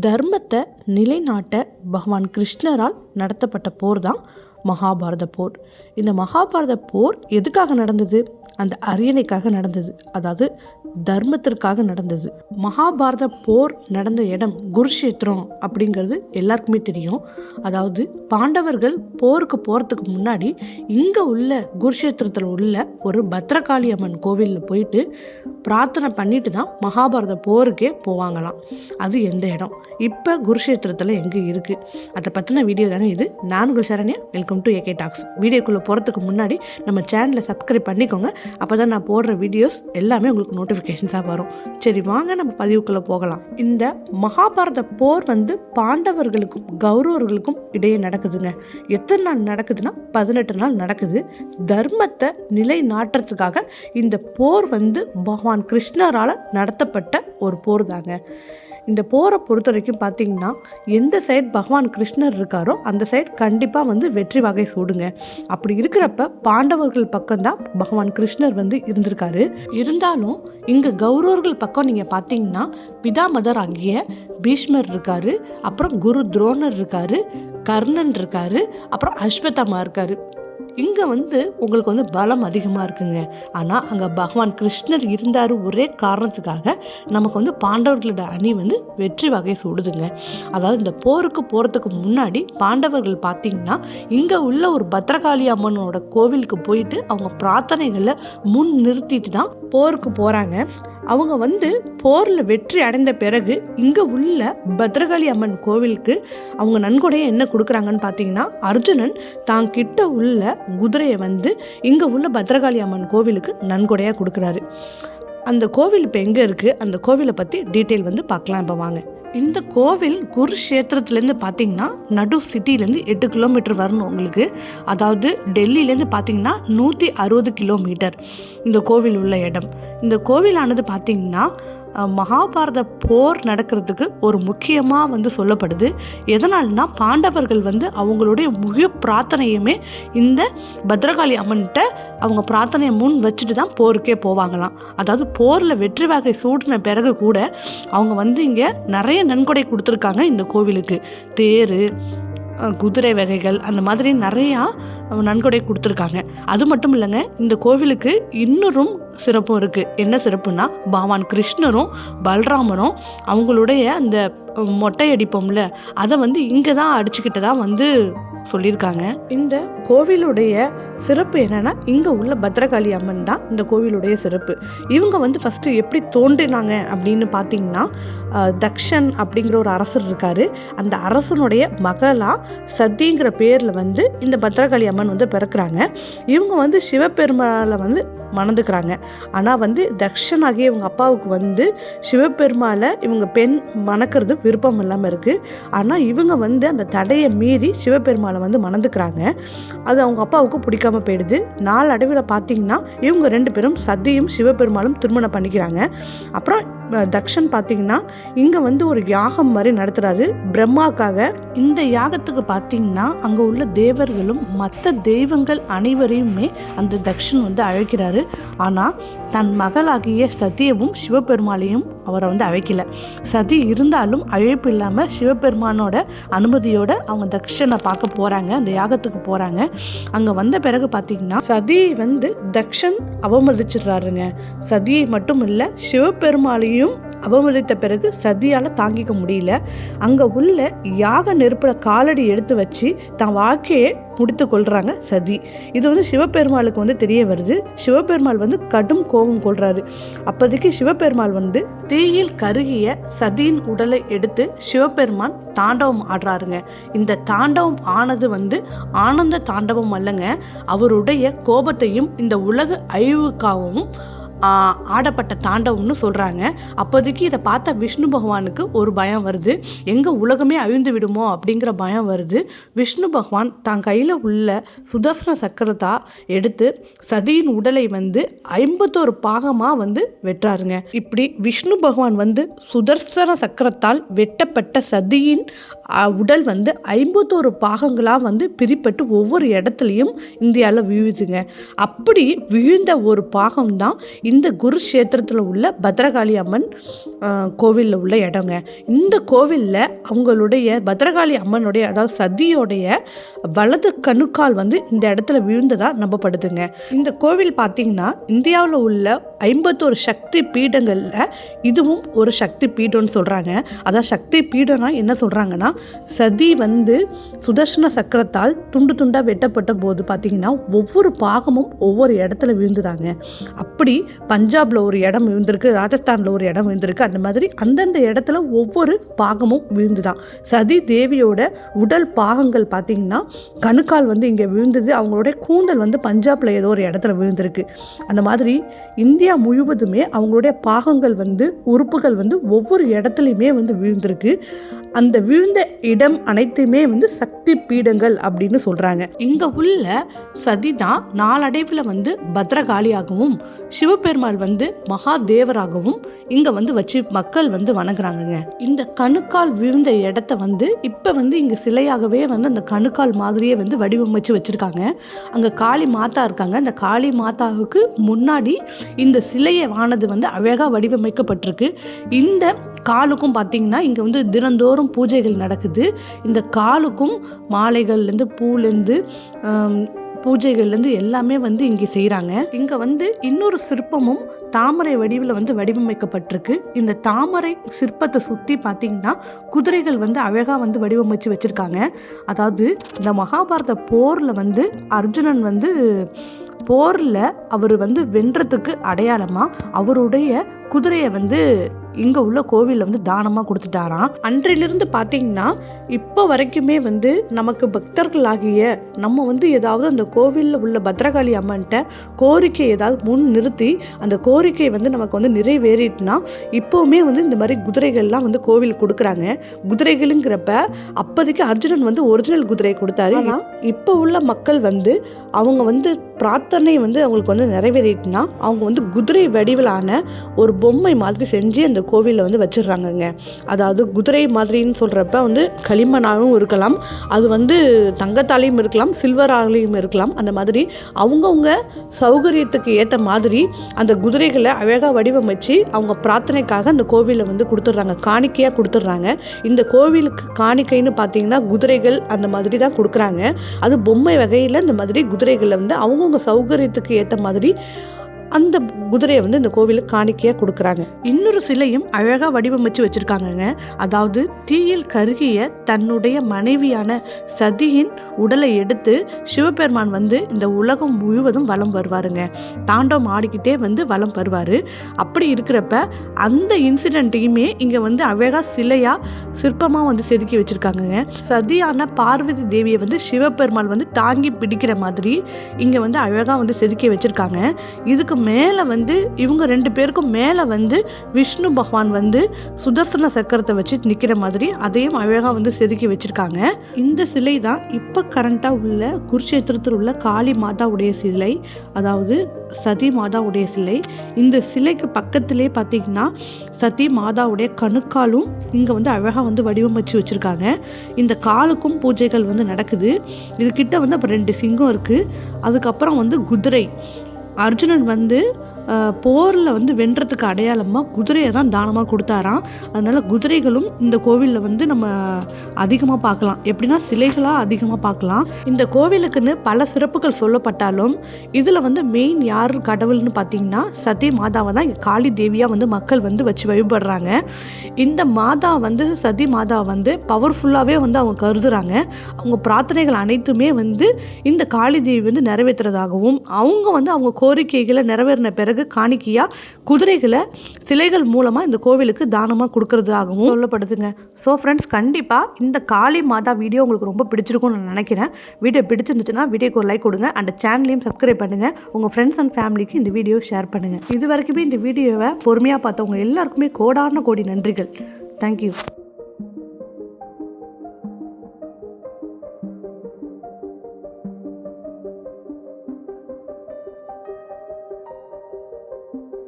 தர்மத்தை நிலைநாட்ட பகவான் கிருஷ்ணரால் நடத்தப்பட்ட போர் தான் மகாபாரத போர். இந்த மகாபாரத போர் எதுக்காக நடந்தது? அந்த அரியணைக்காக நடந்தது. அதாவது தர்மத்திற்காக நடந்தது. மகாபாரத போர் நடந்த இடம் குருஷேத்திரம் அப்படிங்கிறது எல்லாருக்குமே தெரியும். அதாவது பாண்டவர்கள் போருக்கு போகிறதுக்கு முன்னாடி இங்கே உள்ள குருஷேத்திரத்தில் உள்ள ஒரு பத்ரகாளி அம்மன் கோவிலில் போயிட்டு பிரார்த்தனை பண்ணிட்டு தான் மகாபாரத போருக்கே போவாங்களாம். அது எந்த இடம்? இப்போ குருஷேத்திரத்தில் எங்கே இருக்குது அதை பற்றின வீடியோ தாங்க இது. நான் உங்கள் Saranya welcome to AK talks வீடியோக்குள்ளே போகிறதுக்கு முன்னாடி நம்ம சேனலை சப்ஸ்கிரைப் பண்ணிக்கோங்க. அப்போ தான் நான் போடுற வீடியோஸ் எல்லாமே உங்களுக்கு நோட்டிஃபிகேஷன்ஸாக வரும். சரி வாங்க நம்ம பதிவுக்குள்ளே போகலாம். இந்த மகாபாரத போர் வந்து பாண்டவர்களுக்கும் கௌரவர்களுக்கும் இடையே நடக்குதுங்க. எத்தனை நாள் நடக்குதுன்னா பதினெட்டு நாள் நடக்குது. தர்மத்தை நிலைநாட்டுறதுக்காக இந்த போர் வந்து பகவான் கிருஷ்ணரால் நடத்தப்பட்ட ஒரு போர் தாங்க இந்த போரை பொறுத்த வரைக்கும் பார்த்தீங்கன்னா எந்த சைட் பகவான் கிருஷ்ணர் இருக்காரோ அந்த சைட் கண்டிப்பாக வந்து வெற்றி வகை சூடுங்க. அப்படி இருக்கிறப்ப பாண்டவர்கள் பக்கம்தான் பகவான் கிருஷ்ணர் வந்து இருந்திருக்காரு. இருந்தாலும் இங்கே கௌரவர்கள் பக்கம் நீங்கள் பார்த்தீங்கன்னா பிதாமதர் ஆகிய பீஷ்மர் இருக்காரு அப்புறம் குரு துரோணர் இருக்காரு கர்ணன் இருக்காரு அப்புறம் அஸ்வத்தம்மா இருக்காரு. இங்கே வந்து உங்களுக்கு வந்து பலம் அதிகமாக இருக்குங்க. ஆனால் அங்கே பகவான் கிருஷ்ணர் இருந்தார் ஒரே காரணத்துக்காக நமக்கு வந்து பாண்டவர்களோட அணி வந்து வெற்றி வகை சூடுதுங்க. அதாவது இந்த போருக்கு போகிறதுக்கு முன்னாடி பாண்டவர்கள் பார்த்தீங்கன்னா இங்கே உள்ள ஒரு பத்ரகாளி அம்மனோட கோவிலுக்கு போயிட்டு அவங்க பிரார்த்தனைகளை முன் நிறுத்திட்டு தான் போருக்கு போகிறாங்க அவங்க வந்து போரில் வெற்றி அடைந்த பிறகு இங்கே உள்ள பத்ரகாளி அம்மன் கோவிலுக்கு அவங்க நன்கொடையை என்ன கொடுக்குறாங்கன்னு பார்த்தீங்கன்னா அர்ஜுனன் தான் கிட்ட உள்ள குதிரையை வந்து இங்கே உள்ள பத்ரகாளி அம்மன் கோவிலுக்கு நன்கொடையாக கொடுக்குறாரு. அந்த கோவில் இப்போ எங்கே இருக்குது அந்த கோவிலை பற்றி டீட்டெயில் வந்து பார்க்கலாம் இப்போ வாங்க. இந்த கோவில் குருஷேத்திரத்துலேருந்து பார்த்தீங்கன்னா நடு சிட்டிலேருந்து எட்டு கிலோமீட்டர் வரணும் உங்களுக்கு. அதாவது டெல்லியிலேருந்து பார்த்தீங்கன்னா நூற்றி அறுபது கிலோமீட்டர் இந்த கோவில் உள்ள இடம். இந்த கோவிலானது பார்த்திங்கன்னா மகாபாரத போர் நடக்கிறதுக்கு ஒரு முக்கியமாக வந்து சொல்லப்படுது. எதனால்னா பாண்டவர்கள் வந்து அவங்களுடைய முழு பிரார்த்தனையுமே இந்த பத்ரகாளி அம்மன்கிட்ட அவங்க பிரார்த்தனையை முன் வச்சுட்டு தான் போருக்கே போவாங்களாம். அதாவது போரில் வெற்றி வகை சூடின பிறகு கூட அவங்க வந்து இங்கே நிறைய நன்கொடை கொடுத்துருக்காங்க இந்த கோவிலுக்கு. தேர் குதிரை வகைகள் அந்த மாதிரி நிறையா நன்கொடை கொடுத்துருக்காங்க. அது மட்டும் இல்லைங்க இந்த கோவிலுக்கு இன்னொரும் சிறப்பும் இருக்குது என்ன சிறப்புனா பகவான் கிருஷ்ணரும் பல்ராமரும் அவங்களுடைய அந்த மொட்டை அடிப்போம்ல அதை வந்து இங்கே தான் அடிச்சுக்கிட்டு தான் வந்து சொல்லியிருக்காங்க. இந்த கோவிலுடைய சிறப்பு என்னென்னா இங்கே உள்ள பத்ரகாளி அம்மன் தான் இந்த கோவிலுடைய சிறப்பு. இவங்க வந்து ஃபஸ்ட்டு எப்படி தோன்றினாங்க அப்படின்னு பார்த்தீங்கன்னா தக்ஷன் அப்படிங்கிற ஒரு அரசர் இருக்கார். அந்த அரசனுடைய மகளாக சத்திங்கிற பேரில் வந்து இந்த பத்ரகாளி அம்மன் வந்து பிறக்கிறாங்க. இவங்க வந்து சிவபெருமாளை வந்து மணந்துக்கிறாங்க. ஆனால் வந்து தக்ஷன் ஆகிய இவங்க அப்பாவுக்கு வந்து சிவபெருமாளை இவங்க பெண் மணக்கிறது விருப்பம் இல்லாமல் இருக்குது ஆனால் இவங்க வந்து அந்த தடையை மீறி சிவபெருமாளை வந்து மணந்துக்கிறாங்க. அது அவங்க அப்பாவுக்கு பிடிக்காம போயிடுது. நாளடைவில் பார்த்தீங்கன்னா இவங்க ரெண்டு பேரும் சத்தியும் சிவபெருமாளும் திருமணம் பண்ணிக்கிறாங்க. அப்புறம் தக்ஷன் பார்த்தீங்கன்னா இங்கே வந்து ஒரு யாகம் மாதிரி நடத்துகிறாரு பிரம்மாக்காக. இந்த யாகத்துக்கு பார்த்தீங்கன்னா அங்கே உள்ள தேவர்களும் மற்ற தெய்வங்கள் அனைவரையுமே அந்த தக்ஷன் வந்து அழைக்கிறாரு. ஆனால் தன் மகளாகிய சதியவும் சிவபெருமாளையும் அவரை வந்து அழைக்கல. சதி இருந்தாலும் அழைப்பு இல்லாமல் சிவபெருமானோட அனுமதியோட அவங்க தக்ஷனை பார்க்க போகிறாங்க அந்த யாகத்துக்கு போகிறாங்க அங்கே வந்த பிறகு பார்த்தீங்கன்னா சதியை வந்து தக்ஷன் அவமதிச்சிடுறாருங்க. சதியை மட்டும் இல்லை சிவபெருமாளையும் அவமதித்த பிறகு சதியால் தாங்கிக்க முடியல. அங்கே உள்ள யாக நெருப்பில் காலடி எடுத்து வச்சு தன் வாழ்க்கையை முடித்து கொள்கிறாங்க சதி. இது வந்து சிவபெருமாளுக்கு வந்து தெரிய வருது. சிவபெருமாள் வந்து கடும் கோபம் கொள்கிறாரு அப்போதைக்கு சிவபெருமாள் வந்து தீயில் கருகிய சதியின் உடலை எடுத்து சிவபெருமான் தாண்டவம் ஆடுறாருங்க. இந்த தாண்டவம் ஆனது வந்து ஆனந்த தாண்டவம் அல்லங்க. அவருடைய கோபத்தையும் இந்த உலக அழிவுக்காகவும் ஆடப்பட்ட தாண்டவம்னு சொல்கிறாங்க அப்போதைக்கு இதை பார்த்த விஷ்ணு பகவானுக்கு ஒரு பயம் வருது. எங்கே உலகமே அழிந்து விடுமோ அப்படிங்கிற பயம் வருது. விஷ்ணு பகவான் தான் கையில் உள்ள சுதர்சன சக்கரத்தா எடுத்து சதியின் உடலை வந்து ஐம்பத்தோரு பாகமாக வந்து வெட்டுறாருங்க. இப்படி விஷ்ணு பகவான் வந்து சுதர்சன சக்கரத்தால் வெட்டப்பட்ட சதியின் உடல் வந்து ஐம்பத்தோரு பாகங்களாக வந்து பிரிப்பட்டு ஒவ்வொரு இடத்துலையும் இந்தியாவில் விழுதுங்க. அப்படி விழுந்த ஒரு பாகம் தான் இந்த குருஷேத்திரத்தில் உள்ள பத்ரகாளி அம்மன் கோவிலில் உள்ள இடங்க. இந்த கோவிலில் அவங்களுடைய பத்ரகாளி அம்மனுடைய அதாவது சதியோடைய வலது கணுக்கால் வந்து இந்த இடத்துல விழுந்ததாக நம்பப்படுதுங்க. இந்த கோவில் பார்த்தீங்கன்னா இந்தியாவில் உள்ள ஐம்பத்தோரு சக்தி பீடங்களில் இதுவும் ஒரு சக்தி பீடம்னு சொல்கிறாங்க அதான் சக்தி பீடம்னா என்ன சொல்கிறாங்கன்னா சதி வந்து சுதர்ஷன சக்கரத்தால் துண்டு துண்டாக வெட்டப்பட்ட போது பார்த்தீங்கன்னா ஒவ்வொரு பாகமும் ஒவ்வொரு இடத்துல விழுந்துதாங்க. அப்படி பஞ்சாபில் ஒரு இடம் விழுந்திருக்கு ராஜஸ்தானில் ஒரு இடம் விழுந்திருக்கு அந்த மாதிரி அந்தந்த இடத்துல ஒவ்வொரு பாகமும் விழுந்துதான் சதி தேவியோட உடல் பாகங்கள் பார்த்தீங்கன்னா கணுக்கால் வந்து இங்கே விழுந்தது அவங்களுடைய கூந்தல் வந்து பஞ்சாபில் ஏதோ ஒரு இடத்துல விழுந்திருக்கு. அந்த மாதிரி இந்தியா முழுவதுமே அவங்களுடைய பாகங்கள் வந்து உறுப்புகள் வந்து ஒவ்வொரு இடத்துலையுமே வந்து விழுந்திருக்கு. அந்த விழுந்த இடம் அனைத்துமே வந்து சக்தி பீடங்கள் அப்படின்னு சொல்கிறாங்க இங்கே உள்ள சதி தான் நாளடைவில் வந்து பத்ரகாளியாகவும் சிவபெருமாள் வந்து மகாதேவராகவும் இங்கே வந்து வச்சு மக்கள் வந்து வணங்குறாங்கங்க. இந்த கணுக்கால் விழுந்த இடத்த வந்து இப்போ வந்து இங்கே சிலையாகவே வந்து அந்த கணுக்கால் மாதிரியே வந்து வடிவமைச்சு வச்சுருக்காங்க. அங்கே காளி மாதா இருக்காங்க. அந்த காளி மாதாவுக்கு முன்னாடி இந்த சிலையை வானது வந்து அழகாக வடிவமைக்கப்பட்டிருக்கு. இந்த காலுக்கும் பார்த்திங்கன்னா இங்கே வந்து தினந்தோறும் பூஜைகள் நடக்குது. இந்த காலுக்கும் மாலைகள்லேருந்து பூலேருந்து பூஜைகள்லேருந்து எல்லாமே வந்து இங்கே செய்கிறாங்க இங்கே வந்து இன்னொரு சிற்பமும் தாமரை வடிவில் வந்து வடிவமைக்கப்பட்டிருக்கு. இந்த தாமரை சிற்பத்தை சுற்றி பார்த்தீங்கன்னா குதிரைகள் வந்து அழகாக வந்து வடிவமைச்சு வச்சுருக்காங்க. அதாவது இந்த மகாபாரத போரில் வந்து அர்ஜுனன் வந்து போரில் அவர் வந்து வென்றதுக்கு அடையாளமாக அவருடைய குதிரையை வந்து இங்கே உள்ள கோவிலில் வந்து தானமாக கொடுத்துட்டாராம். அன்றிலிருந்து பார்த்தீங்கன்னா இப்போ வரைக்குமே வந்து நமக்கு பக்தர்களாகிய நம்ம வந்து ஏதாவது அந்த கோவிலில் உள்ள பத்ரகாளி அம்மன்ட்ட கோரிக்கை ஏதாவது முன் நிறுத்தி அந்த கோரிக்கை வந்து நமக்கு வந்து நிறைவேறிட்டுனா இப்போவுமே வந்து இந்த மாதிரி குதிரைகள்லாம் வந்து கோவில் கொடுக்குறாங்க. குதிரைகளுங்கிறப்ப அப்போதைக்கு அர்ஜுனன் வந்து ஒரிஜினல் குதிரை கொடுத்தாரு. ஆனால் இப்போ உள்ள மக்கள் வந்து அவங்க வந்து பிரார்த்தனை வந்து அவங்களுக்கு வந்து நிறைவேறிட்டுனா அவங்க வந்து குதிரை வடிவிலான ஒரு பொம்மை மாதிரி செஞ்சு அந்த கோவிலில் வந்து வச்சிடுறாங்கங்க. அதாவது குதிரை மாதிரின்னு சொல்கிறப்ப வந்து களிமண்ணாலும் இருக்கலாம். அது வந்து தங்கத்தாலையும் இருக்கலாம் சில்வராலையும் இருக்கலாம். அந்த மாதிரி அவங்கவுங்க சௌகரியத்துக்கு ஏற்ற மாதிரி அந்த குதிரைகளை அழகாக வடிவமைச்சு அவங்க பிரார்த்தனைக்காக அந்த கோவிலில் வந்து கொடுத்துட்றாங்க. காணிக்கையாக கொடுத்துட்றாங்க. இந்த கோவிலுக்கு காணிக்கைன்னு பார்த்தீங்கன்னா குதிரைகள் அந்த மாதிரி தான் கொடுக்குறாங்க. அது பொம்மை வகையில் இந்த மாதிரி குதிரைகளை வந்து அவங்கவுங்க சௌகரியத்துக்கு ஏற்ற மாதிரி அந்த குதிரையை வந்து இந்த கோவிலுக்கு காணிக்கையாக கொடுக்குறாங்க. இன்னொரு சிலையும் அழகாக வடிவமைச்சு வச்சுருக்காங்கங்க. அதாவது தீயில் கருகிய தன்னுடைய மனைவியான சதியின் உடலை எடுத்து சிவபெருமான் வந்து இந்த உலகம் முழுவதும் வலம் வருவாருங்க. தாண்டவம் ஆடிக்கிட்டே வந்து வலம் வருவார். அப்படி இருக்கிறப்ப அந்த இன்சிடெண்ட்டையுமே இங்கே வந்து அழகாக சிலையாக சிற்பமாக வந்து செதுக்கி வச்சுருக்காங்கங்க. சதியான பார்வதி தேவியை வந்து சிவபெருமான் வந்து தாங்கி பிடிக்கிற மாதிரி இங்கே வந்து அழகாக வந்து செதுக்கி வச்சுருக்காங்க. இதுக்கு மேலே வந்து இவங்க ரெண்டு பேருக்கும் மேலே வந்து விஷ்ணு பகவான் வந்து சுதர்சன சக்கரத்தை வச்சு நிற்கிற மாதிரி அதையும் அழகாக வந்து செதுக்கி வச்சுருக்காங்க. இந்த சிலை தான் இப்போ கரண்ட்டாக உள்ள குருஷேத்திரத்தில் உள்ள காளி மாதாவுடைய சிலை அதாவது சதி மாதாவுடைய சிலை. இந்த சிலைக்கு பக்கத்திலே பார்த்தீங்கன்னா சதி மாதாவுடைய கணுக்காலும் இங்கே வந்து அழகாக வந்து வடிவமைச்சு வச்சுருக்காங்க. இந்த காலுக்கும் பூஜைகள் வந்து நடக்குது. இதுக்கிட்ட வந்து அப்போ ரெண்டு சிங்கம் இருக்குது அதுக்கப்புறம் வந்து குதிரை. அர்ஜுனன் வந்து போரில் வந்து வென்றதுக்கு அடையாளமாக குதிரையை தான் தானமாக கொடுத்தாராம். அதனால் குதிரைகளும் இந்த கோவிலில் வந்து நம்ம அதிகமாக பார்க்கலாம். எப்படின்னா சிலைகளாக அதிகமாக பார்க்கலாம். இந்த கோவிலுக்குன்னு பல சிறப்புகள் சொல்லப்பட்டாலும் இதில் வந்து மெயின் யார் கடவுள்னு பார்த்தீங்கன்னா சதி மாதாவை தான் காளி தேவியாக வந்து மக்கள் வந்து வச்சு வழிபடுறாங்க. இந்த மாதா வந்து சதி மாதா வந்து பவர்ஃபுல்லாகவே வந்து அவங்க கருதுகிறாங்க அவங்க பிரார்த்தனைகள் அனைத்துமே வந்து இந்த காளி தேவி வந்து நிறைவேற்றுறதாகவும் அவங்க வந்து அவங்க கோரிக்கைகளை நிறைவேறின பிறகு பிறகு காணிக்கையாக குதிரைகளை சிலைகள் மூலமாக இந்த கோவிலுக்கு தானமாக கொடுக்கறதாகவும் சொல்லப்படுதுங்க. ஸோ ஃப்ரெண்ட்ஸ் கண்டிப்பாக இந்த காளி மாதா வீடியோ உங்களுக்கு ரொம்ப பிடிச்சிருக்கும்னு நான் நினைக்கிறேன். வீடியோ பிடிச்சிருந்துச்சுன்னா வீடியோக்கு ஒரு லைக் கொடுங்க. அந்த சேனலையும் சப்ஸ்கிரைப் பண்ணுங்கள் உங்கள் ஃப்ரெண்ட்ஸ் அண்ட் ஃபேமிலிக்கு இந்த வீடியோ ஷேர் பண்ணுங்கள் இது வரைக்குமே இந்த வீடியோவை பொறுமையாக பார்த்தவங்க எல்லாருக்குமே கோடான கோடி நன்றிகள். தேங்க்யூ